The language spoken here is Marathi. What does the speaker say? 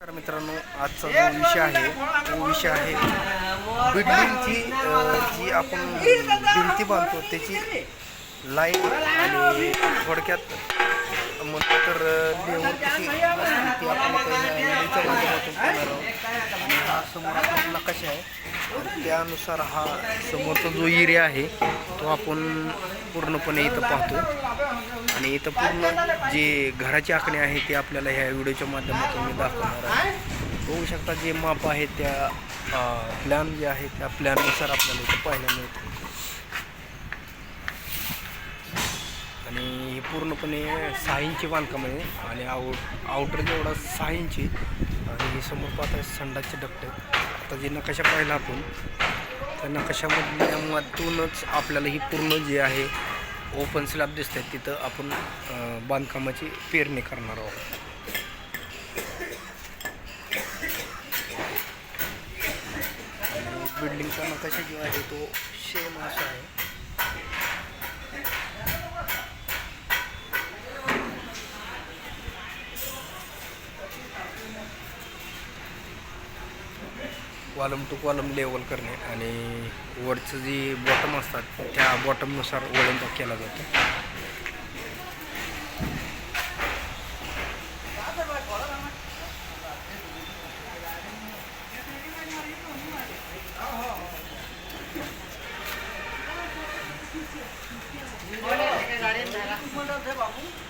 तर मित्रांनो आजचा जो विषय आहे तो विषय आहे बिल्डिंगची जी आपण भिंती बांधतो त्याची लाईन आणि थोडक्यात म्हणतो तर लेवल कशी ती आपण माध्यमातून आहोत. हा समोर आपण नकाशा आहे. त्यानुसार हा समोरचा जो एरिया आहे तो आपण पूर्णपणे इथं पाहतो. आणि इथं पूर्ण जे घराची आखणी आहे ते आपल्याला ह्या व्हिडिओच्या माध्यमातून मी दाखवणार आहे. बघू शकता जे माप आहे त्या प्लॅन जे आहे त्या प्लॅननुसार आपल्याला इथं पाहायला मिळतं. पूर्णपणे सहा इंची बांधकाम आहे आणि आउट आउटर जेवढा सहा इंची आणि हे समोर पाहता संडाचे डक्ट आता जे नकाशा पाहिला आपण त्या नकाशामधल्यामधूनच आपल्याला ही पूर्ण जे आहे ओपन स्लॅब दिसत आहेत तिथं आपण बांधकामाची पेरणी करणार आहोत. आणि बिल्डिंगचा नकाशा जो आहे तो सेम असा आहे. वालम टू कॉलम लेवल करणे आणि वरचं जी बॉटम असतात त्या बॉटमनुसार वळणपाक केला जातो. बाबू